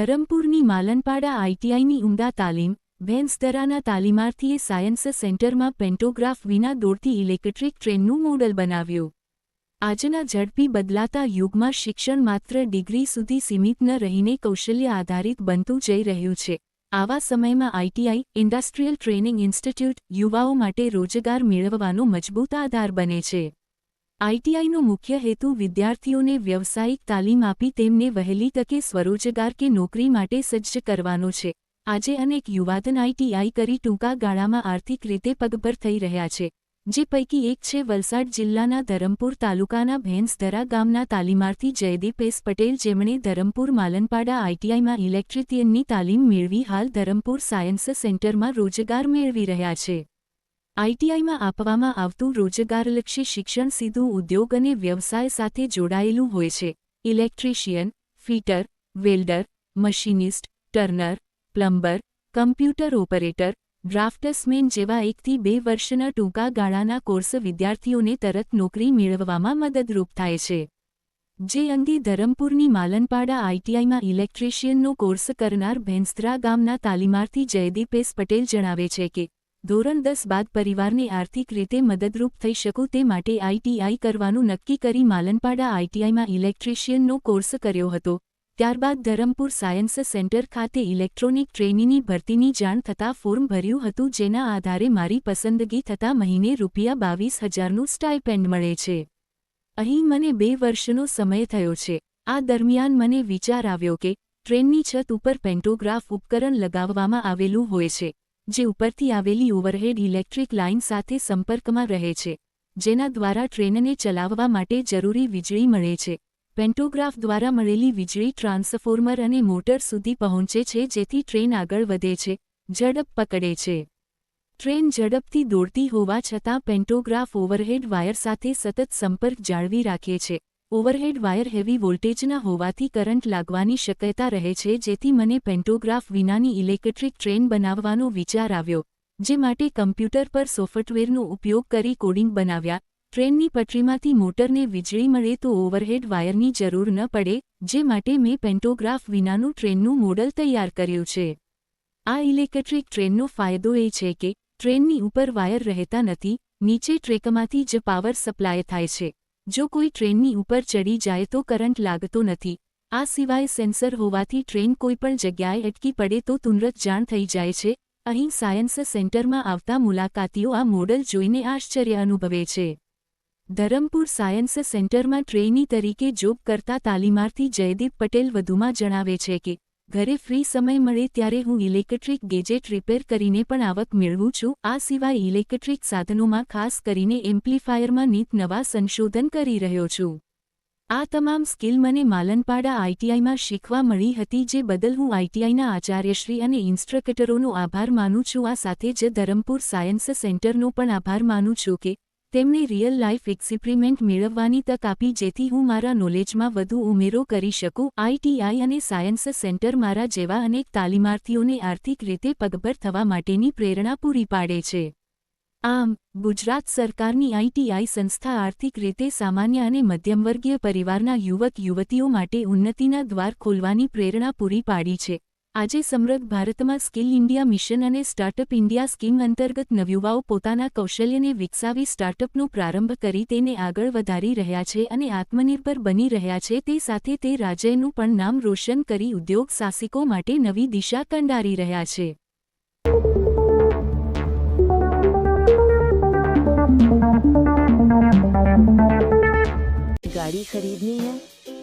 ધરમપુરની માલનપાડા આઈટીઆઈની ઉમદા તાલીમ ભેંસદરાના તાલીમાર્થીએ સાયન્સ સેન્ટરમાં પેન્ટોગ્રાફ વિના દોડતી ઇલેક્ટ્રિક ટ્રેનનું મોડલ બનાવ્યું. આજના ઝડપી બદલાતા યુગમાં શિક્ષણ માત્ર ડિગ્રી સુધી સીમિત ન રહીને કૌશલ્ય આધારિત બનતું જઈ રહ્યું છે. આવા સમયમાં આઈટીઆઈ ઇન્ડસ્ટ્રીયલ ટ્રેનિંગ ઇન્સ્ટિટ્યૂટ યુવાઓ માટે રોજગાર મેળવવાનો મજબૂત આધાર બને છે. આઈટીઆઈનો મુખ્ય હેતુ વિદ્યાર્થીઓને વ્યવસાયિક તાલીમ આપી તેમને વહેલી તકે સ્વરોજગાર કે નોકરી માટે સજ્જ કરવાનો છે. આજે અનેક યુવાધન આઈટીઆઈ કરી ટૂંકા ગાળામાં આર્થિક રીતે પગભર થઈ રહ્યા છે. જે પૈકી એક છે વલસાડ જિલ્લાના ધરમપુર તાલુકાના ભેંસધરા ગામના તાલીમાર્થી જયદીપ એસ પટેલ જેમણે ધરમપુર માલનપાડા આઈટીઆઈમાં ઇલેક્ટ્રિશિયનની તાલીમ મેળવી હાલ ધરમપુર સાયન્સ સેન્ટરમાં રોજગાર મેળવી રહ્યા છે. આઈટીઆઈમાં આપવામાં આવતું રોજગારલક્ષી શિક્ષણ સીધું ઉદ્યોગ અને વ્યવસાય સાથે જોડાયેલું હોય છે. Electrician, fitter, welder, machinist, turner, plumber, computer operator draftsman જેવા એકથી બે વર્ષના ટૂંકા ગાળાના કોર્સ વિદ્યાર્થીઓને તરત નોકરી મેળવવામાં મદદરૂપ થાય છે. જે અંગે ધરમપુરની માલનપાડા આઈટીઆઈમાં ઇલેક્ટ્રિશિયનનો કોર્સ કરનાર ભેંસત્રા ગામના તાલીમાર્થી જયદીપ એસ પટેલ જણાવે છે કે ધોરણ દસ બાદ પરિવારને આર્થિક રીતે મદદરૂપ થઈ શકું તે માટે આઈટીઆઈ કરવાનું નક્કી કરી માલનપાડા આઈટીઆઈમાં ઇલેક્ટ્રિશિયનનો કોર્સ કર્યો હતો. ત્યારબાદ ધરમપુર સાયન્સ સેન્ટર ખાતે ઇલેક્ટ્રોનિક ટ્રેનીની ભરતીની જાણ થતાં ફોર્મ ભર્યું હતું જેના આધારે મારી પસંદગી થતાં મહિને રૂપિયા બાવીસ હજારનું સ્ટાઇપેન્ડ મળે છે. અહીં મને બે વર્ષનો સમય થયો છે. આ દરમિયાન મને વિચાર આવ્યો કે ટ્રેનની છત ઉપર પેન્ટોગ્રાફ ઉપકરણ લગાવવામાં આવેલું હોય છે. જે ઉપરથી આવેલી ઓવરહેડ ઇલેક્ટ્રિક લાઇન સાથે સંપર્કમાં રહે છે, જેના દ્વારા ટ્રેનને ચલાવવા માટે જરૂરી વીજળી મળે છે. પેન્ટોગ્રાફ દ્વારા મળેલી વીજળી ટ્રાન્સફોર્મર અને મોટર સુધી પહોંચે છે, જેથી ટ્રેન આગળ વધે છે, ઝડપ પકડે છે. ટ્રેન ઝડપથી દોડતી હોવા છતાં પેન્ટોગ્રાફ ઓવરહેડ વાયર સાથે સતત સંપર્ક જાળવી રાખે છે. ઓવરહેડ વાયર હેવી વોલ્ટેજના હોવાથી કરંટ લાગવાની શક્યતા રહે છે, જેથી મને પેન્ટોગ્રાફ વિનાની ઇલેક્ટ્રિક ટ્રેન બનાવવાનો વિચાર આવ્યો, જે માટે કમ્પ્યુટર પર સોફ્ટવેરનો ઉપયોગ કરી કોડિંગ બનાવ્યા. ટ્રેનની પટરીમાંથી મોટરને વીજળી મળે તો ઓવરહેડ વાયરની જરૂર ન પડે, જે માટે મેં પેન્ટોગ્રાફ વિનાનું ટ્રેનનું મોડલ તૈયાર કર્યું છે. આ ઇલેક્ટ્રિક ટ્રેનનો ફાયદો એ છે કે, ટ્રેનની ઉપર વાયર રહેતા નથી, નીચે ટ્રેકમાંથી જ પાવર સપ્લાય થાય છે. જો કોઈ ટ્રેનની ઉપર ચડી જાય તો કરંટ લાગતો નથી. આ સિવાય સેન્સર હોવાથી ટ્રેન કોઈપણ જગ્યાએ અટકી પડે તો તુરંત જાણ થઈ જાય છે. અહીં સાયન્સ સેન્ટરમાં આવતા મુલાકાતીઓ આ મોડલ જોઈને આશ્ચર્ય અનુભવે છે. ધરમપુર સાયન્સ સેન્ટરમાં ટ્રેની તરીકે જોબ કરતા તાલીમાર્થી જયદીપ પટેલ વધુમાં જણાવે છે કે ઘરે ફ્રી સમય મળે ત્યારે હું ઇલેક્ટ્રિક ગેજેટ રિપેર કરીને પણ આવક મેળવું છું. આ સિવાય ઇલેક્ટ્રિક સાધનોમાં ખાસ કરીને એમ્પ્લીફાયરમાં નીત નવા સંશોધન કરી રહ્યો છું. આ તમામ સ્કિલ મને માલનપાડા આઈટીઆઈમાં શીખવા મળી હતી જે બદલ હું આઈટીઆઈના આચાર્યશ્રી અને ઇન્સ્ટ્રક્ટરોનો આભાર માનું છું. આ સાથે જ ધરમપુર સાયન્સ સેન્ટરનો પણ આભાર માનું છું કે તેમણે રિયલ લાઇફ એક્સપેરિમેન્ટ મેળવવાની તક આપી જેથી હું મારા નોલેજમાં વધુ ઉમેરો કરી શકું. આઈટીઆઈ અને સાયન્સ સેન્ટર મારા જેવા અનેક તાલીમાર્થીઓને આર્થિક રીતે પગભર થવા માટેની પ્રેરણા પૂરી પાડે છે. આમ, ગુજરાત સરકારની આઈટીઆઈ સંસ્થા આર્થિક રીતે સામાન્ય અને મધ્યમવર્ગીય પરિવારના યુવક યુવતીઓ માટે ઉન્નતિના દ્વાર ખોલવાની પ્રેરણા પૂરી પાડી છે. આજે સમૃદ્ધ ભારતમાં સ્કિલ ઇન્ડિયા મિશન અને સ્ટાર્ટઅપ ઇન્ડિયા સ્કીમ અંતર્ગત નવયુવાઓ પોતાના કૌશલ્યને વિકસાવી સ્ટાર્ટઅપનો પ્રારંભ કરી તેને આગળ વધારી રહ્યા છે અને આત્મનિર્ભર બની રહ્યા છે તે સાથે તે રાજ્યનું પણ નામ રોશન કરી ઉદ્યોગ સાહસિકો માટે નવી દિશા કંડારી રહ્યા છે गाड़ी खरीदनी है